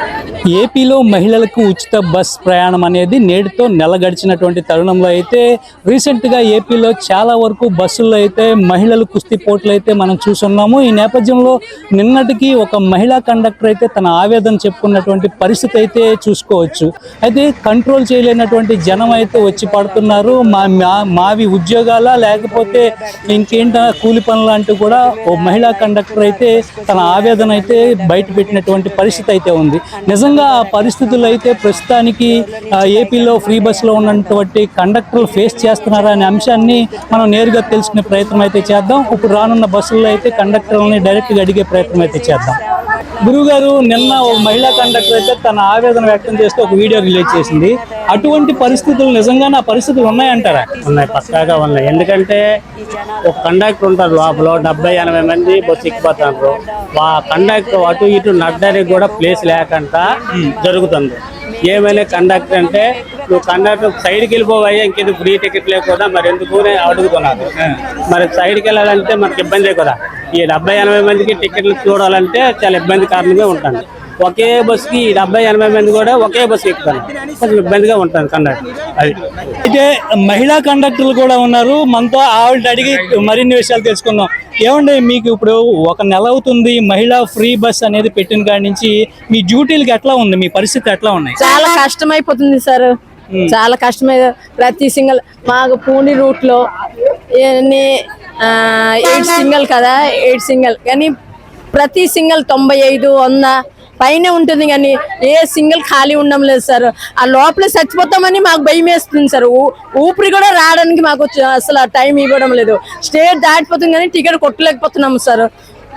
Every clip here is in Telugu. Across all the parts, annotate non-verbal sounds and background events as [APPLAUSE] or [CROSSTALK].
Yeah. ఏపీలో మహిళలకు ఉచిత బస్ ప్రయాణం అనేది నేటితో నెల గడిచినటువంటి తరుణంలో అయితే రీసెంట్గా ఏపీలో చాలా వరకు బస్సుల్లో అయితే మహిళలు కుస్తీ పోట్లు అయితే మనం చూస్తున్నాము ఈ నేపథ్యంలో నిన్నటికి ఒక మహిళా కండక్టర్ అయితే తన ఆవేదన చెప్పుకున్నటువంటి పరిస్థితి అయితే చూసుకోవచ్చు. అయితే కంట్రోల్ చేయలేనటువంటి జనం అయితే వచ్చి పడుతున్నారు. మా మా- మావి ఉద్యోగాల లేకపోతే ఇంకేంట కూలి పనులు అంటూ కూడా ఓ మహిళా కండక్టర్ అయితే తన ఆవేదన అయితే బయట పెట్టినటువంటి పరిస్థితి అయితే ఉంది. నిజంగా ఆ పరిస్థితులు అయితే ప్రస్తుతానికి ఏపీలో ఫ్రీ బస్సులో ఉన్నటువంటి కండక్టర్లు ఫేస్ చేస్తున్నారా అనే అంశాన్ని మనం నేరుగా తెలుసుకునే ప్రయత్నం అయితే చేద్దాం. ఇప్పుడు రానున్న బస్సుల్లో అయితే కండక్టర్లని డైరెక్ట్గా అడిగే ప్రయత్నం అయితే చేద్దాం. గురువు గారు నిన్న ఒక మహిళా కండక్టర్ అయితే తన ఆవేదన వ్యక్తం చేస్తూ ఒక వీడియో రిలీజ్ చేసింది. అటువంటి పరిస్థితులు నిజంగానే ఆ పరిస్థితులు ఉన్నాయంటారా? ఉన్నాయి పక్కాగా ఉన్నాయి. ఎందుకంటే ఒక కండక్టర్ ఉంటారు లోపల డెబ్బై ఎనభై మంది బస్సు ఎక్కిపోతున్నారు ఆ కండక్టర్ అటు ఇటు నడ్డానికి కూడా ప్లేస్ లేకుండా జరుగుతుంది. ఏమైనా కండక్టర్ అంటే నువ్వు కండక్టర్ సైడ్కి వెళ్ళిపోవయ్యా ఇంకెందుకు ఫ్రీ టికెట్ లేకుండా మరి ఎందుకు అడుగుతున్నారు? మరి సైడ్కి వెళ్ళాలంటే మనకి ఇబ్బందే కదా. ఈ డెబ్బై ఎనభై మందికి టికెట్లు చూడాలంటే చాలా ఇబ్బందికరంగా ఉంటుంది. ఒకే బస్సుకి డెబ్బై ఎనభై మంది కూడా ఒకే బస్సు ఎక్కుతాను కొంచెం ఇబ్బందిగా ఉంటుంది కండక్టర్. అది. అయితే మహిళా కండక్టర్లు కూడా ఉన్నారు. మనతో ఆవిడ అడిగి మరిన్ని విషయాలు తెలుసుకుందాం. ఏమండి మీకు ఇప్పుడు ఒక నెల అవుతుంది మహిళా ఫ్రీ బస్ అనేది పెట్టిన కాడి నుంచి మీ డ్యూటీలకి ఎట్లా ఉంది? మీ పరిస్థితి ఎట్లా ఉన్నాయి? చాలా కష్టమైపోతుంది సార్. చాలా కష్టమై. ప్రతి సింగల్ మాకు పూణి రూట్లో ఎన్ని ఎయిట్ సింగల్ కదా ఎయిట్ సింగల్. కానీ ప్రతి సింగల్ తొంభై ఐదు వంద పైన ఉంటుంది కానీ ఏ సింగిల్ ఖాళీ ఉండడం లేదు సార్. ఆ లోపల చచ్చిపోతామని మాకు భయం వేస్తుంది సార్. ఊపిరి కూడా రావడానికి మాకు అసలు టైం ఇవ్వడం లేదు. స్టేట్ దాటిపోతుంది కానీ టికెట్ కొట్టలేకపోతున్నాము సార్.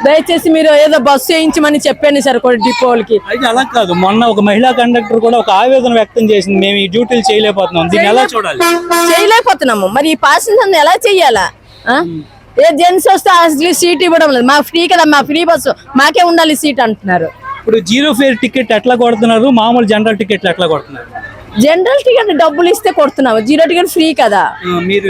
దయచేసి మీరు ఏదో బస్సు వేయించమని చెప్పండి సార్ కొన్ని డిపోలకి. అయితే అలా కాదు. మొన్న ఒక మహిళా కండక్టర్ కూడా ఒక ఆవేదన వ్యక్తం చేసింది. మేము ఈ డ్యూటీలు చేయలేకపోతున్నాం. దీన్ని ఎలా చూడాలి? చేయలేకపోతున్నాము. మరి ఈ పాసింజర్ ఎలా చెయ్యాలా? ఏ జెంట్స్ వస్తే అసలు సీట్ ఇవ్వడం లేదు. మా ఫ్రీ కదా మా ఫ్రీ బస్సు. మాకే ఉండాలి సీట్ అంటున్నారు. ఇప్పుడు జీరో ఫేర్ టికెట్ ఎట్లా కొడుతున్నారు? మామూలు జనరల్ టికెట్లు ఎట్లా కొడుతున్నారు? జనరల్ టికెట్ డబ్బులు ఇస్తే కొడుతున్నాము జీరో టికెట్ ఫ్రీ కదా. మీరు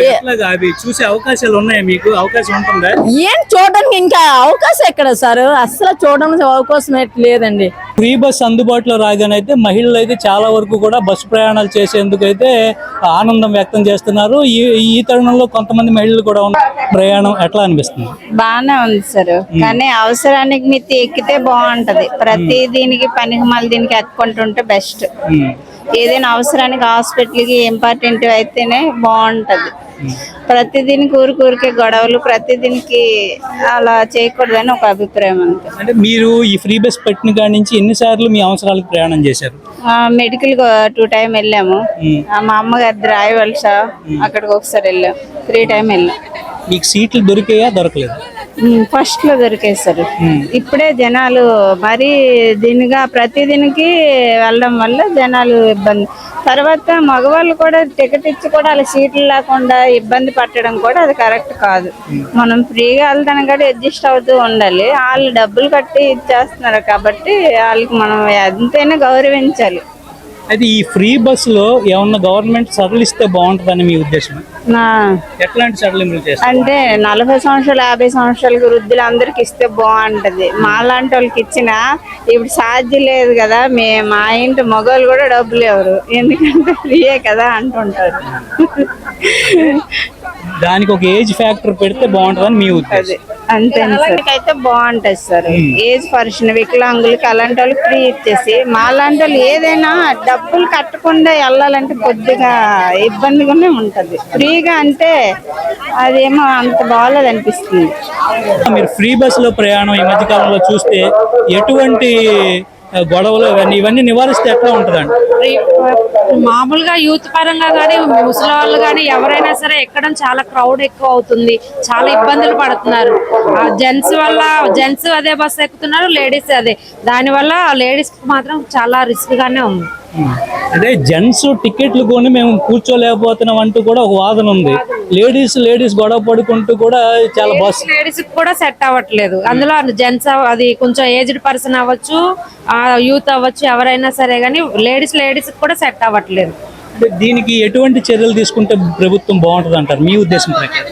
అవి చూసే అవకాశాలు ఉన్నాయా మీకు? అవకాశం ఉంటుందా? ఏం చూడడానికి ఇంకా అవకాశం ఎక్కడ సార్? అసలు చూడడానికి అవకాశం లేదండి. ఫ్రీ బస్ అందుబాటులో రాగానైతే మహిళలు అయితే చాలా వరకు కూడా బస్సు ప్రయాణాలు చేసేందుకు అయితే ఆనందం వ్యక్తం చేస్తున్నారు. ఈ ఈ తరుణంలో కొంతమంది మహిళలు కూడా ఉన్న ప్రయాణం ఎట్లా అనిపిస్తుంది? బాగానే ఉంది సార్. కానీ అవసరానికి మితి ఎక్కితే బాగుంటది. ప్రతి దీనికి పనికి మళ్ళీ దీనికి ఎత్తుకుంటుంటే బెస్ట్. ఏదైనా అవసరానికి హాస్పిటల్కి ఇంపార్టెంట్ అయితేనే బాగుంటది. ప్రతి దీనికి ఊరికే గొడవలు ప్రతి దీనికి అలా చేయకూడదని ఒక అభిప్రాయం అంతే. అంటే మీరు ఈ ఫ్రీ బస్ పెట్టిన కాడి నుంచి ఎన్నిసార్లు మీ అవసరాలకు ప్రయాణం చేశారు? మెడికల్ టూ టైం వెళ్ళాము. మా అమ్మగారి రాయవలస అక్కడికి ఒకసారి వెళ్ళాం. త్రీ టైం వెళ్ళాం. మీకు సీట్లు దొరికాయా దొరకలేదు? ఫస్ట్లో దొరికేస్తారు ఇప్పుడే జనాలు మరీ దీనిగా ప్రతి దీనికి వెళ్ళడం వల్ల జనాలు ఇబ్బంది. తర్వాత మగవాళ్ళు కూడా టికెట్ ఇచ్చి కూడా వాళ్ళ సీట్లు లేకుండా ఇబ్బంది పట్టడం కూడా అది కరెక్ట్ కాదు. మనం ఫ్రీగా వెళ్తాను కూడా అడ్జస్ట్ అవుతూ ఉండాలి. వాళ్ళు డబ్బులు కట్టి ఇచ్చేస్తున్నారు కాబట్టి వాళ్ళకి మనం ఎంతైనా గౌరవించాలి. అయితే ఈ ఫ్రీ బస్సులో ఏమన్నా గవర్నమెంట్ సడలిస్తే బాగుంటుందని మీ ఉద్దేశం? ఎట్లాంటి సడలింపులు చేస్తారు? అంటే నలభై సంవత్సరాలు యాభై సంవత్సరాల వృద్ధులు అందరికి ఇస్తే బాగుంటది. మా లాంటి వాళ్ళకి ఇచ్చిన ఇప్పుడు సాధ్యం లేదు కదా మే మా ఇంటి మగవాళ్ళు కూడా డబ్బులు ఎవరు ఎందుకంటే ఫ్రీయే కదా అంటుంటారు. దానికి ఒక ఏజ్ ఫ్యాక్టర్ పెడితే బాగుంటుందని మీ ఉద్దేశం. అంతే అయితే బాగుంటది సార్. ఏజ్ పర్సన్ వికలాంగులకి అలాంటి వాళ్ళకి ఫ్రీ ఇచ్చేసి మా లాంటి వాళ్ళు ఏదైనా డబ్బులు కట్టకుండా వెళ్ళాలంటే కొద్దిగా ఇబ్బందిగానే ఉంటది. ఫ్రీగా అంటే అదేమో అంత బాగాలేదు అనిపిస్తుంది. మీరు ఫ్రీ బస్సులో ప్రయాణం ఈ మధ్య కాలంలో చూస్తే ఎటువంటి గొడవలు ఇవన్నీ ఇవన్నీ నివారిస్తే ఎట్లా ఉంటుందండి? మామూలుగా యూత్ పరంగా కానీ ముసలి వాళ్ళు కానీ ఎవరైనా సరే ఎక్కడం చాలా క్రౌడ్ ఎక్కువ అవుతుంది. చాలా ఇబ్బందులు పడుతున్నారు. జెంట్స్ వల్ల జెంట్స్ అదే బస్సు ఎక్కుతున్నారు లేడీస్ అదే. దానివల్ల లేడీస్ మాత్రం చాలా రిస్క్ గానే ఉంది. అదే జెంట్స్ టికెట్లు కొని మేము కూర్చోలేకపోతున్నాం అంటూ కూడా ఒక వాదన ఉంది. లేడీస్ లేడీస్ గొడవ పడుకుంటూ కూడా చాలా బస్ లేడీస్ కూడా సెట్ అవ్వట్లేదు. అందులో జెంట్స్ అది కొంచెం ఏజ్డ్ పర్సన్ అవ్వచ్చు యూత్ అవ్వచ్చు ఎవరైనా సరే కానీ లేడీస్ లేడీస్ కూడా సెట్ అవ్వట్లేదు. దీనికి ఎటువంటి చర్యలు తీసుకుంటే ప్రభుత్వం బాగుంటుంది అంటారు? మీ ఉద్దేశం ప్రకారం.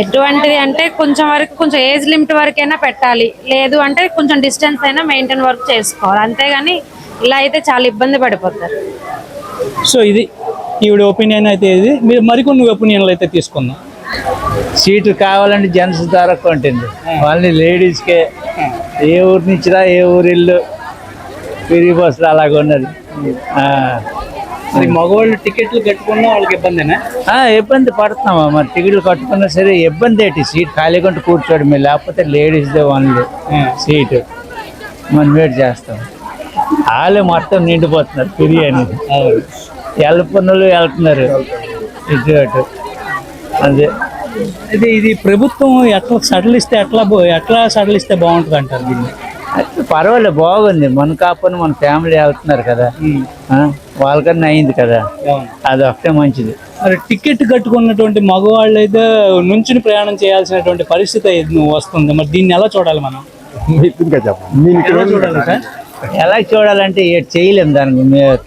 ఎటువంటిది అంటే కొంచెం వరకు కొంచెం ఏజ్ లిమిట్ వరకైనా పెట్టాలి. లేదు అంటే కొంచెం డిస్టెన్స్ అయినా మెయింటైన్ వర్క్ చేసుకోవాలి. అంతేగాని ఇలా అయితే చాలా ఇబ్బంది పడిపోతారు. సో ఇది ఈవిడ ఒపీనియన్ అయితే ఇది. మీరు మరికొన్ని ఒపీనియన్లు అయితే తీసుకుందాం. సీట్లు కావాలంటే జెంట్స్ ద్వారా ఉంటుంది వాళ్ళని లేడీస్కే ఏ ఊరి నుంచిరా ఏ ఊరి ఇల్లు ఫ్రీ బస్సులు అలాగ ఉన్నది. ఆ. మరి మగవాళ్ళు టికెట్లు కట్టుకున్నా వాళ్ళకి ఇబ్బందినా? ఆ, ఇబ్బంది పడుతున్నామా మరి టికెట్లు కట్టుకున్నా సరే ఇబ్బంది ఏంటి? సీట్ ఖాళీ కొంటే కూర్చోవడమే లేకపోతే లేడీస్దే ఓన్లీ సీటు. మనం వెయిట్ చేస్తాం. వాళ్ళే మొత్తం నిండిపోతున్నారు ఫ్రీ అని వెళ్ళపన్నులు వెళ్తున్నారు. ఇటు అటు. అదే ఇది ఇది ప్రభుత్వం ఎట్లా సడలిస్తే ఎట్లా బో- ఎట్లా సడలిస్తే బాగుంటుంది అంటారు దీన్ని? అయితే పర్వాలేదు బాగుంది. మన కాకపోతే మన ఫ్యామిలీ వెళ్తున్నారు కదా. ఆ, వాళ్ళకన్నా అయింది కదా. అది ఒకటే మంచిది. మరి టికెట్ కట్టుకున్నటువంటి మగవాళ్ళు అయితే నుంచుని ప్రయాణం చేయాల్సినటువంటి పరిస్థితి అయితే వస్తుంది. మరి దీన్ని ఎలా చూడాలి మనం? [LAUGHS] ఎలా చూడాలి సార్? ఎలా చూడాలంటే ఏ చేయలేము దానికి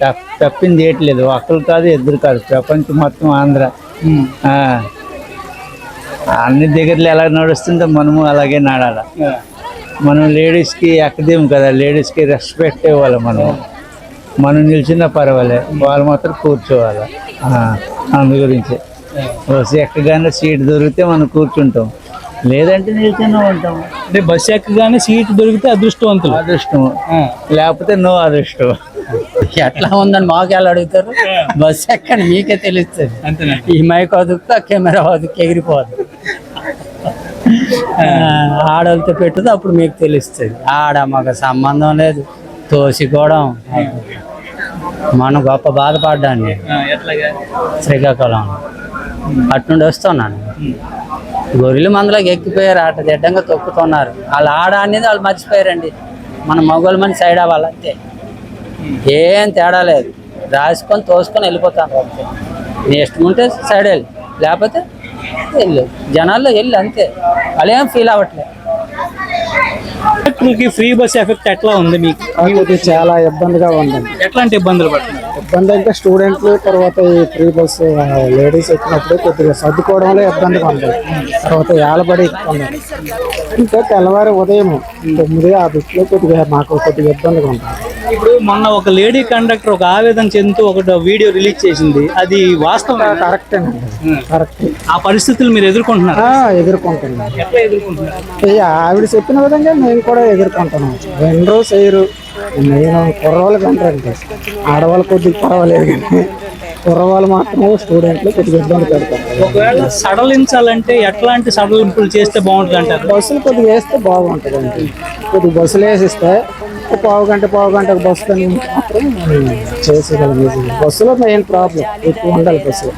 తప్పింది ఏట్లేదు ఒక్కరు కాదు ఇద్దరు కాదు. ప్రపంచం మొత్తం ఆంధ్ర. అన్ని దగ్గరలో ఎలా నడుస్తుందో మనము అలాగే నడాల. మనం లేడీస్కి ఎక్కదేము కదా. లేడీస్కి రెస్పెక్ట్ ఇవ్వాలి మనం. మనం నిల్చున్నా పర్వాలే. వాళ్ళు మాత్రం కూర్చోవాలి. అందు గురించి. ఎక్కగానే సీట్ దొరికితే మనం కూర్చుంటాం. లేదంటే నిల్చునే ఉంటాం. అంటే బస్సు ఎక్కగానే సీట్ దొరికితే అదృష్టవంతులు. అదృష్టం. లేకపోతే నో అదృష్టం. ఎట్లా ఉందని మాకు ఎలా అడుగుతారు? బస్సు ఎక్కని మీకే తెలుస్తుంది. అంతేనా ఈ మైక్ వదుకుతా కెమెరా వదుకు ఎగిరిపోదు. ఆడవాళ్ళతో పెట్టుది అప్పుడు మీకు తెలుస్తుంది. ఆడ మాకు సంబంధం లేదు. తోసికోవడం. మనం గొప్ప బాధపడ్డాను ఆ, ఎట్లాగా? శ్రీకాకుళం. అట్నుండి వస్తున్నాను గొర్రెల మందులోకి ఎక్కిపోయారు ఆట దిడ్డంగా తొక్కుతున్నారు. వాళ్ళు ఆడ అనేది వాళ్ళు మర్చిపోయారండి. మన మగవాళ్ళ మంది సైడ్ అవ్వాలి అంతే. ఏం తేడా లేదు. రాసుకొని తోసుకొని వెళ్ళిపోతాను అంతే. నీ ఇష్టం ఉంటే సైడ్ వెళ్ళి. లేకపోతే వెళ్ళు. జనాల్లో వెళ్ళి అంతే. వాళ్ళు ఏం ఫీల్ అవ్వట్లేదు ఫ్రీ బస్ ఎఫెక్ట్ ఎట్లా ఉంది మీకు? చాలా ఇబ్బందిగా ఉందండి ఎట్లాంటి ఇబ్బందులు పడుతున్నారు? ఇబ్బంది అంటే స్టూడెంట్లు తర్వాత ఈ ఫ్రీ బస్సు లేడీస్ ఎక్కినప్పుడు కొద్దిగా సర్దుకోవడంలో ఇబ్బందిగా ఉంది తర్వాత ఏలబడి ఎక్కుతున్నారు ఇంకా తెల్లవారి ఉదయం తొమ్మిది ఆ బిట్లో కొద్దిగా మాకు కొద్దిగా ఇబ్బందిగా ఉంటుంది. ఇప్పుడు మొన్న ఒక లేడీ కండక్టర్ ఒక ఆవేదన చెందుతూ ఒక వీడియో రిలీజ్ చేసింది. అది వాస్తవం కరెక్టేనండి కరెక్ట్ ఆ పరిస్థితులు మీరు ఎదుర్కొంటున్నారు? ఎదుర్కొంటున్నాం. ఎదుర్కొంటున్నారు? ఆవిడ చెప్పిన విధంగా మేము కూడా ఎదుర్కొంటున్నాం. రెండో చేయరు. నేను కుర్రవాళ్ళకి అంటారంటే ఆడవాళ్ళు కొద్దిగా పర్వాలేదు కానీ కుర్రవాళ్ళు మాత్రం స్టూడెంట్లు కొద్దిగా ఇబ్బంది పెడతారు. ఒకవేళ సడలించాలంటే ఎట్లాంటి సడలింపులు చేస్తే బాగుంటుంది అంటారు బస్సులు కొద్దిగా వేస్తే బాగుంటుంది అండి కొద్దిగా బస్సులు వేసిస్తే ఒక పావు గంట పావు గంట బస్సు మాత్రం చేసేయగలిగేది బస్సులో మెయిన్ ప్రాబ్లం ఎక్కువ ఉండాలి బస్సులో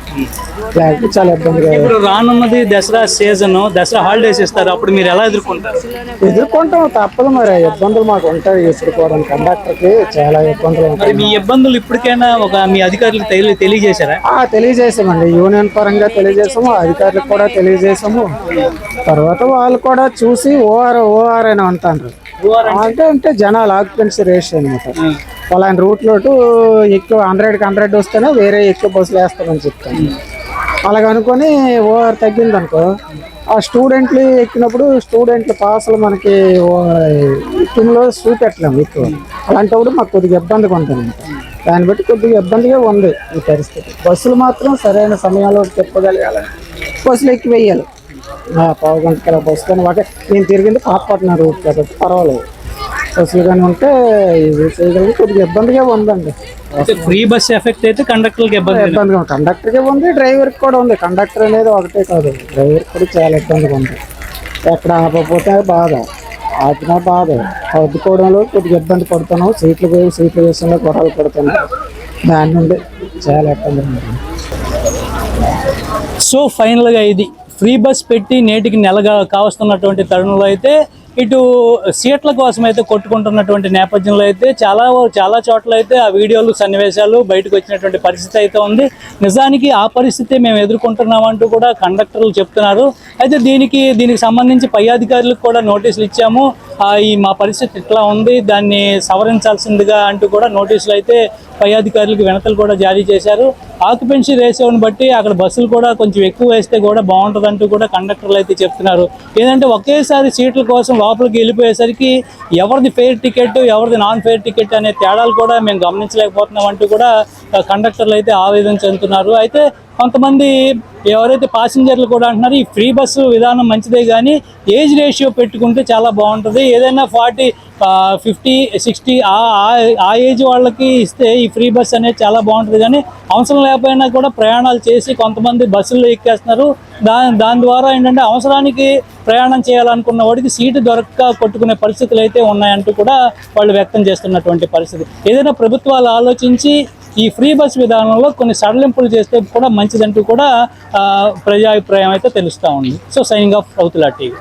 లేకపోతే చాలా ఇబ్బందిగా ఇప్పుడు రానున్నది దసరా సీజన్ దసరా హాలిడేస్ ఇస్తారు. అప్పుడు మీరు ఎలా ఎదుర్కొంటారు? ఎదుర్కొంటాం తప్పదు మరి. ఇబ్బందులు మాకు ఉంటాయి. ఎదుర్కోవడానికి కండక్టర్కి చాలా ఇబ్బందులు ఉంటాయి. మీ ఇబ్బందులు ఇప్పటికైనా ఒక మీ అధికారులకు తెలియ తెలియజేశారా? ఆ, తెలియజేసామండి యూనియన్ పరంగా తెలియజేసాము అధికారులకు కూడా తెలియజేసాము తర్వాత వాళ్ళు కూడా చూసి ఓఆర్ ఓఆర్ అని అంటారు అంటే అంటే జనాలు ఆక్యుపెన్సీ రేషియో అనమాట పలానా రూట్లో ఎక్కువ హండ్రెడ్కి హండ్రెడ్ వస్తేనే వేరే ఎక్కువ బస్సులు వేస్తామని చెప్తాను అలాగ అనుకొని ఓఆర్ తగ్గింది అనుకో ఆ స్టూడెంట్లు ఎక్కినప్పుడు స్టూడెంట్ల పాసలు మనకి ఎక్కింలో చూపెట్టలేము ఎక్కువ. అలాంటప్పుడు మాకు కొద్దిగా ఇబ్బందిగా ఉంటుంది దాన్ని బట్టి కొద్దిగా ఇబ్బందిగా ఉంది ఈ పరిస్థితి. బస్సులు మాత్రం సరైన సమయంలో తిప్పగలగాలి బస్సులు ఎక్కి వేయాలి. పావు గంట కల బస్సు కానీ ఒక నేను తిరిగింది పాతపట్నం రూట్ కాబట్టి పర్వాలేదు. బస్సులు కానీ ఉంటే ఇది చేయగలిగి కొద్దిగా ఇబ్బందిగా ఉందండి. ఫ్రీ బస్ ఎఫెక్ట్ అయితే కండక్టర్లకు ఇబ్బంది. ఇబ్బందిగా ఉంది. కండక్టర్కి ఉంది. డ్రైవర్కి కూడా ఉంది. కండక్టర్ అనేది ఒకటే కాదు. డ్రైవర్కి కూడా చాలా ఇబ్బందిగా ఉంది. ఎక్కడ ఆపకపోతే బాధ. ఆపినా బాధ. సర్దుకోవడంలో కొద్దిగా ఇబ్బంది పడుతున్నాం. సీట్లు పోయి సీట్ల విషయంలో గొడవలు పడుతున్నాం. దాని నుండి చాలా ఇబ్బంది ఉంటుంది సో ఫైనల్గా ఇది. ఫ్రీ బస్ పెట్టి నేటికి నెలగా కావస్తున్నటువంటి తరుణంలో అయితే ఇటు సీట్ల కోసం అయితే కొట్టుకుంటున్నటువంటి నేపథ్యంలో అయితే చాలా చాలా చోట్ల అయితే ఆ వీడియోలు సన్నివేశాలు బయటకు వచ్చినటువంటి పరిస్థితి అయితే ఉంది. నిజానికి ఆ పరిస్థితి మేము ఎదుర్కొంటున్నామంటూ కూడా కండక్టర్లు చెప్తున్నారు. అయితే దీనికి దీనికి సంబంధించి పై అధికారులకు కూడా నోటీసులు ఇచ్చాము. ఈ మా పరిస్థితి ఇట్లా ఉంది. దాన్ని సవరించాల్సిందిగా అంటూ కూడా నోటీసులు అయితే పై అధికారులకు వినతులు కూడా జారీ చేశారు. ఆక్యుపెన్సీ రేషియోని బట్టి అక్కడ బస్సులు కూడా కొంచెం ఎక్కువ వేస్తే కూడా బాగుంటుంది అంటూ కూడా కండక్టర్లు అయితే చెప్తున్నారు. ఏంటంటే ఒకేసారి సీట్ల కోసం లోపలికి వెళ్ళిపోయేసరికి ఎవరిది ఫెయిర్ టికెట్ ఎవరిది నాన్ ఫెయిర్ టికెట్ అనే తేడాలు కూడా మేము గమనించలేకపోతున్నాం అంటూ కూడా కండక్టర్లు అయితే ఆవేదన చెందుతున్నారు. అయితే కొంతమంది ఎవరైతే పాసింజర్లు కూడా అంటున్నారు ఈ ఫ్రీ బస్సు విధానం మంచిదే కానీ ఏజ్ రేషియో పెట్టుకుంటే చాలా బాగుంటుంది. ఏదైనా ఫార్టీ ఫిఫ్టీ సిక్స్టీ ఆ ఏజ్ వాళ్ళకి ఇస్తే ఈ ఫ్రీ బస్ అనేది చాలా బాగుంటుంది కానీ అవసరం లేకపోయినా కూడా ప్రయాణాలు చేసి కొంతమంది బస్సుల్లో ఎక్కేస్తున్నారు. దాని దాని ద్వారా ఏంటంటే అవసరానికి ప్రయాణం చేయాలనుకున్న వాడికి సీటు దొరక్క కొట్టుకునే పరిస్థితులు అయితే ఉన్నాయంటూ కూడా వాళ్ళు వ్యక్తం చేస్తున్నటువంటి పరిస్థితి. ఏదైనా ప్రభుత్వాలు ఆలోచించి ఈ ఫ్రీ బస్ విధానంలో కొన్ని సడలింపులు చేస్తే కూడా మంచిదంటూ కూడా ప్రజాభిప్రాయం అయితే తెలుస్తూ ఉంది. So signing off Rauthula TV.